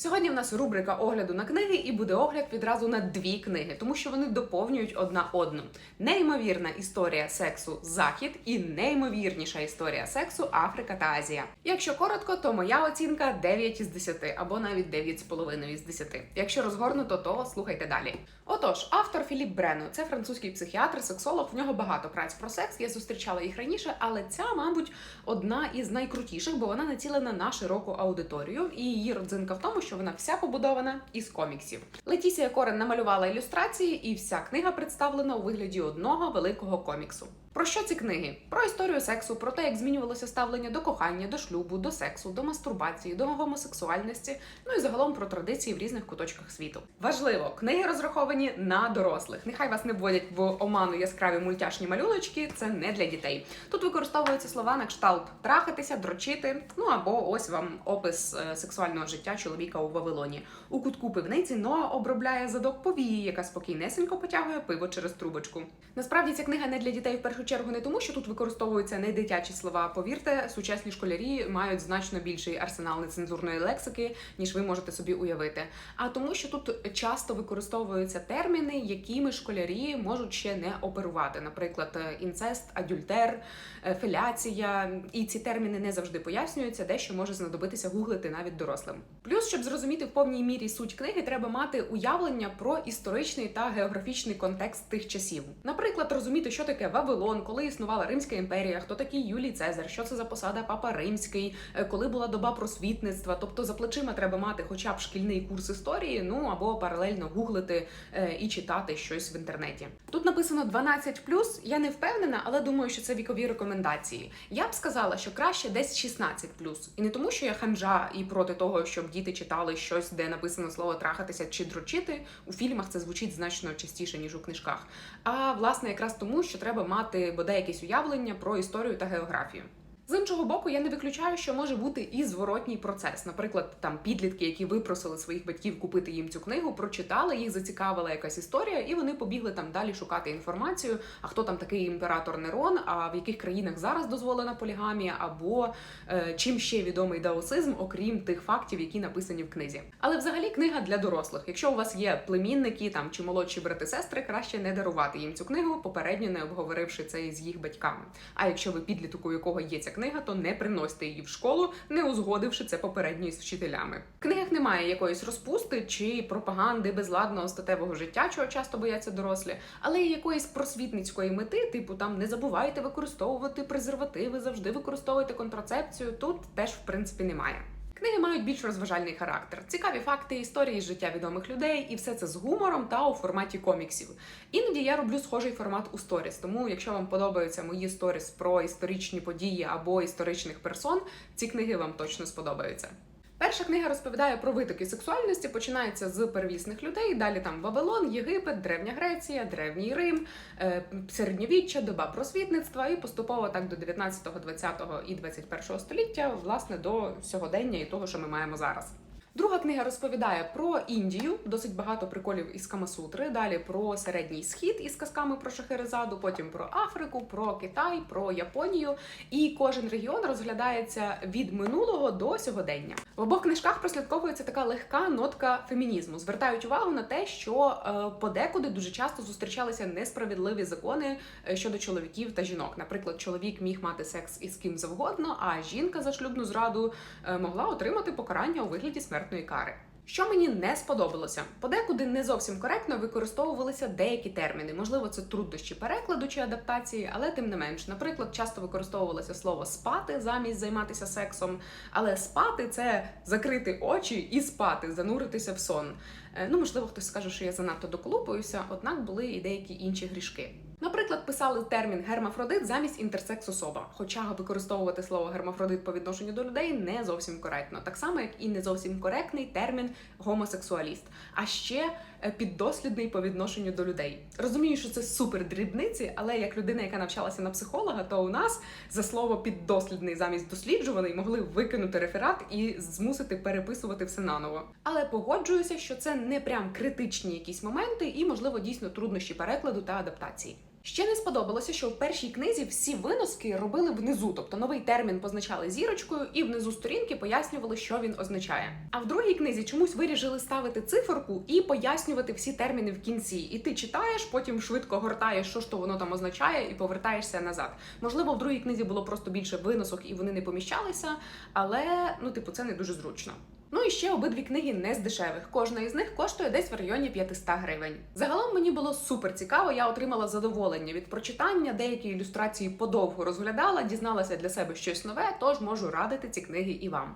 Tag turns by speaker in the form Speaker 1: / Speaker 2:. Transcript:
Speaker 1: Сьогодні в нас рубрика огляду на книги, і буде огляд відразу на дві книги, тому що вони доповнюють одна одну. Неймовірна історія сексу Захід і неймовірніша історія сексу Африка та Азія. Якщо коротко, то моя оцінка 9 із 10, або навіть 9,5 із 10. Якщо розгорнуто, то слухайте далі. Отож, автор Філіп Брено, це французький психіатр, сексолог. В нього багато праць про секс. Я зустрічала їх раніше, але ця, мабуть, одна із найкрутіших, бо вона націлена на широку аудиторію, і її родзинка в тому, що вона вся побудована із коміксів. Летісія Корен намалювала ілюстрації, і вся книга представлена у вигляді одного великого коміксу. Про що ці книги? Про історію сексу, про те, як змінювалося ставлення до кохання, до шлюбу, до сексу, до мастурбації, до гомосексуальності, ну і загалом про традиції в різних куточках світу. Важливо, книги розраховані на дорослих. Нехай вас не вводять в оману яскраві мультяшні малюночки, це не для дітей. Тут використовуються слова на кшталт трахатися, дрочити. Ну або ось вам опис е, сексуального життя чоловіка у Вавилоні. У кутку пивниці Ноа обробляє задок повії, яка спокійнесенько потягує пиво через трубочку. Насправді ця книга не для дітей в першу чергу не тому, що тут використовуються не дитячі слова. Повірте, сучасні школярі мають значно більший арсенал нецензурної лексики, ніж ви можете собі уявити. А тому, що тут часто використовуються терміни, якими школярі можуть ще не оперувати. Наприклад, інцест, адюльтер, е, феляція. І ці терміни не завжди пояснюються, дещо може знадобитися гуглити навіть дорослим. Плюс, щоб зрозуміти в повній мірі суть книги, треба мати уявлення про історичний та географічний контекст тих часів. Наприклад, розуміти, що таке Вавилон, коли існувала Римська імперія, хто такий Юлій Цезар, що це за посада Папа Римський, е, коли була доба просвітництва. Тобто за плечима треба мати хоча б шкільний курс історії, ну або паралельно гуглити е, і читати щось в інтернеті. Тут написано 12+, я не впевнена, але думаю, що це вікові рекомендації. Я б сказала, що краще десь 16+. І не тому, що я ханжа і проти того, щоб діти читали щось, де написано слово трахатися чи дрочити. У фільмах це звучить значно частіше ніж у книжках. А власне, якраз тому, що треба мати бодай якесь уявлення про історію та географію. З іншого боку, я не виключаю, що може бути і зворотній процес. Наприклад, там підлітки, які випросили своїх батьків купити їм цю книгу, прочитали, їх зацікавила якась історія, і вони побігли там далі шукати інформацію. А хто там такий імператор Нерон? А в яких країнах зараз дозволена полігамія, або е, чим ще відомий даосизм, окрім тих фактів, які написані в книзі. Але взагалі книга для дорослих. Якщо у вас є племінники там чи молодші брати-сестри, краще не дарувати їм цю книгу, попередньо не обговоривши це з їх батьками. А якщо ви підліток, у якого є ця книга, то не приносьте її в школу, не узгодивши це попередньо із вчителями. В книгах немає якоїсь розпусти чи пропаганди безладного статевого життя, чого часто бояться дорослі, але і якоїсь просвітницької мети, типу там не забувайте використовувати презервативи, завжди використовуйте контрацепцію. Тут теж в принципі немає. Книги мають більш розважальний характер, цікаві факти, історії життя відомих людей, і все це з гумором та у форматі коміксів. Іноді я роблю схожий формат у сторіс, тому якщо вам подобаються мої сторіс про історичні події або історичних персон, ці книги вам точно сподобаються. Перша книга розповідає про витоки сексуальності, починається з первісних людей. Далі там Вавилон, Єгипет, Древня Греція, Древній Рим, е, середньовіччя, доба просвітництва і поступово так до 19, 20 і 21 століття, власне, до сьогодення і того, що ми маємо зараз. Друга книга розповідає про Індію, досить багато приколів із Камасутри. Далі про середній схід із казками про Шахерезаду, потім про Африку, про Китай, про Японію. І кожен регіон розглядається від минулого до сьогодення. В обох книжках прослідковується така легка нотка фемінізму. Звертають увагу на те, що е, подекуди дуже часто зустрічалися несправедливі закони е, щодо чоловіків та жінок. Наприклад, чоловік міг мати секс із ким завгодно, а жінка за шлюбну зраду е, могла отримати покарання у вигляді смертної кари. Що мені не сподобалося, подекуди не зовсім коректно використовувалися деякі терміни. Можливо, це труднощі перекладу чи адаптації, але тим не менш, наприклад, часто використовувалося слово спати замість займатися сексом. Але спати це закрити очі і спати, зануритися в сон. Е, Ну, можливо, хтось скаже, що я занадто доколупуюся, однак були і деякі інші грішки. Наприклад, писали термін гермафродит замість інтерсекс особа, хоча використовувати слово гермафродит по відношенню до людей не зовсім коректно, так само як і не зовсім коректний термін гомосексуаліст, а ще е, піддослідний по відношенню до людей. Розумію, що це супер дрібниці, але як людина, яка навчалася на психолога, то у нас за слово піддослідний замість досліджуваний могли викинути реферат і змусити переписувати все наново. Але погоджуюся, що це не прям критичні якісь моменти, і можливо дійсно труднощі перекладу та адаптації. Ще не сподобалося, що в першій книзі всі виноски робили внизу, тобто новий термін позначали зірочкою, і внизу сторінки пояснювали, що він означає. А в другій книзі чомусь вирішили ставити циферку і пояснювати всі терміни в кінці. І ти читаєш, потім швидко гортаєш, що ж то воно там означає, і повертаєшся назад. Можливо, в другій книзі було просто більше виносок і вони не поміщалися, але ну, типу, це не дуже зручно. Ну і ще обидві книги не з дешевих. Кожна із них коштує десь в районі 500 гривень. Загалом мені було супер цікаво. Я отримала задоволення від прочитання, деякі ілюстрації подовго розглядала, дізналася для себе щось нове, тож можу радити ці книги і вам.